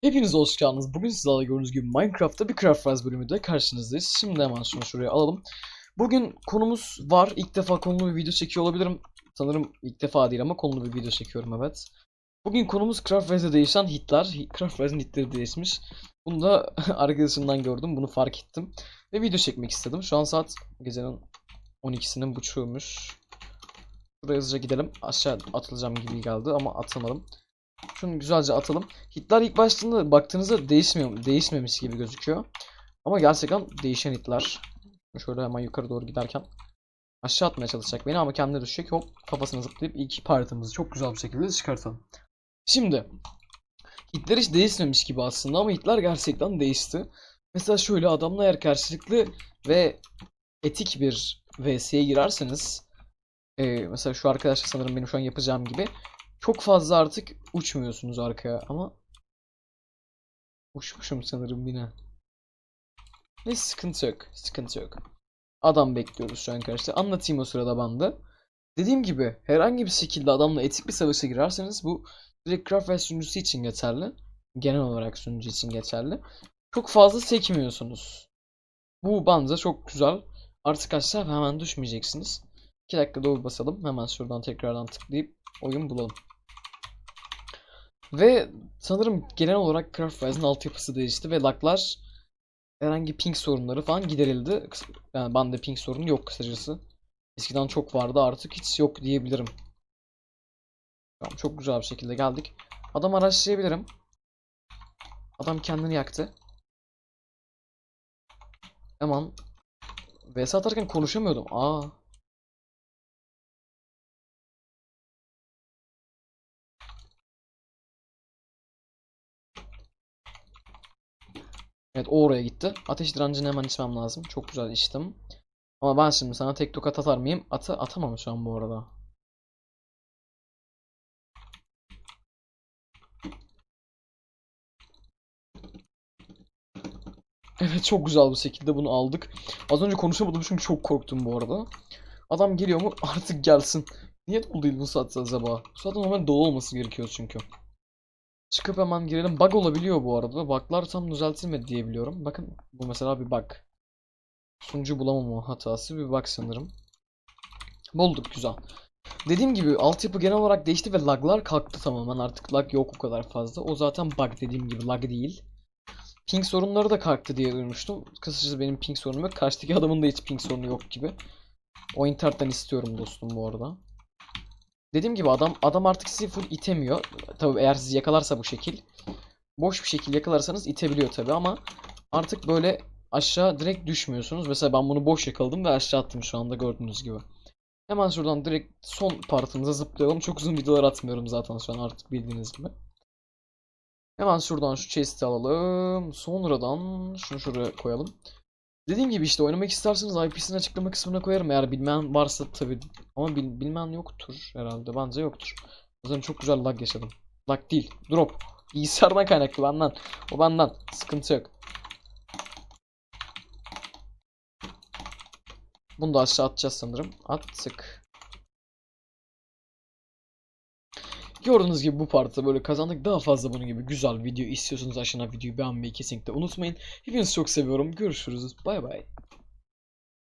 Hepiniz hoş geldiniz. Bugün sizlerle gördüğünüz gibi Minecraft'ta bir Craft Rise bölümünde karşınızdayız. Şimdi hemen şunu şuraya alalım. Bugün konumuz var. İlk defa konulu bir video çekiyor olabilirim. Sanırım ilk defa değil ama konulu bir video çekiyorum evet. Bugün konumuz Craft Rise'de değişen hitler. Craft Rise'in hitleri değişmiş. Bunu da arkadaşımdan gördüm. Bunu fark ettim. Ve video çekmek istedim. Şu an saat gecenin 12'sinin buçuğuymuş. Buraya hızlıca gidelim. Aşağı atılacağım gibi geldi ama atamadım. Şunu güzelce atalım. Hitler ilk başladığında baktığınızda değişmiyor, değişmemiş gibi gözüküyor. Ama gerçekten değişen hitler. Şöyle hemen yukarı doğru giderken aşağı atmaya çalışacak beni ama kendine düşecek. Hop kafasına zıplayıp ilk partımızı çok güzel bir şekilde çıkartalım. Şimdi Hitler hiç değişmemiş gibi aslında ama Hitler gerçekten değişti. Mesela şöyle adamla eğer karşılıklı ve etik bir VS'ye girerseniz e, mesela şu arkadaşlar sanırım benim şu an yapacağım gibi çok fazla artık uçmuyorsunuz arkaya ama uçmuşum sanırım yine. Ne sıkıntı yok. Sıkıntı yok. Adam bekliyoruz şu an arkadaşlar. Anlatayım o sırada ben de. Dediğim gibi herhangi bir şekilde adamla etik bir savaşa girerseniz bu direkt Craft sunucusu için geçerli. Genel olarak sunucu için geçerli. Çok fazla sekmiyorsunuz. Bu bence çok güzel. Artık aşağı hemen düşmeyeceksiniz. 2 dakika doğru basalım. Hemen şuradan tekrardan tıklayıp oyun bulalım. Ve sanırım genel olarak Craft Rise'ın altyapısı değişti ve laglar herhangi ping sorunları falan giderildi. Yani bende ping sorunu yok kısacası. Eskiden çok vardı artık hiç yok diyebilirim. Tamam çok güzel bir şekilde geldik. Adam araçlayabilirim. Adam kendini yaktı. Hemen VS atarken konuşamıyordum. Aa. Evet o oraya gitti. Ateş direncini hemen içmem lazım. Çok güzel içtim. Ama ben şimdi sana tek tokat atar mıyım? Atı atamam şu an bu arada. Evet çok güzel bir şekilde bunu aldık. Az önce konuşamadım çünkü çok korktum bu arada. Adam geliyor mu? Artık gelsin. Niye dolu değil bu saatte acaba? Bu saatte normal dolu olması gerekiyor çünkü. Çıkıp hemen girelim. Bug olabiliyor bu arada. Bug'lar tam düzeltilmedi diye biliyorum. Bakın bu mesela bir bug. Sunucu bulamama hatası bir bug sanırım. Bulduk güzel. Dediğim gibi altyapı genel olarak değişti ve laglar kalktı tamamen. Artık lag yok o kadar fazla. O zaten bug dediğim gibi lag değil. Ping sorunları da kalktı diye duymuştum. Kısacası benim ping sorunum yok. Karşıdaki adamın da hiç ping sorunu yok gibi. O internetten istiyorum dostum bu arada. Dediğim gibi adam adam artık sizi full itemiyor. Tabii eğer sizi yakalarsa bu şekil. Boş bir şekil yakalarsanız itebiliyor tabii ama artık böyle aşağı direkt düşmüyorsunuz. Mesela ben bunu boş yakaladım ve aşağı attım şu anda gördüğünüz gibi. Hemen şuradan direkt son partımıza zıplayalım. Çok uzun videolar atmıyorum zaten şu an artık bildiğiniz gibi. Hemen şuradan şu chest'i alalım. Sonradan şunu şuraya koyalım. Dediğim gibi işte oynamak isterseniz IP'sini açıklama kısmına koyarım eğer bilmeyen varsa tabi ama bil, bilmeyen yoktur herhalde bence yoktur. Yüzden çok güzel lag yaşadım. Lag değil drop. Bilgisayardan kaynaklı benden. O benden. Sıkıntı yok. Bunu da aşağı atacağız sanırım. Attık. Gördüğünüz gibi bu partta böyle kazandık. Daha fazla bunun gibi güzel video istiyorsanız aşağıya videoyu beğenmeyi kesinlikle unutmayın. Hepinizi çok seviyorum. Görüşürüz. Bay bay.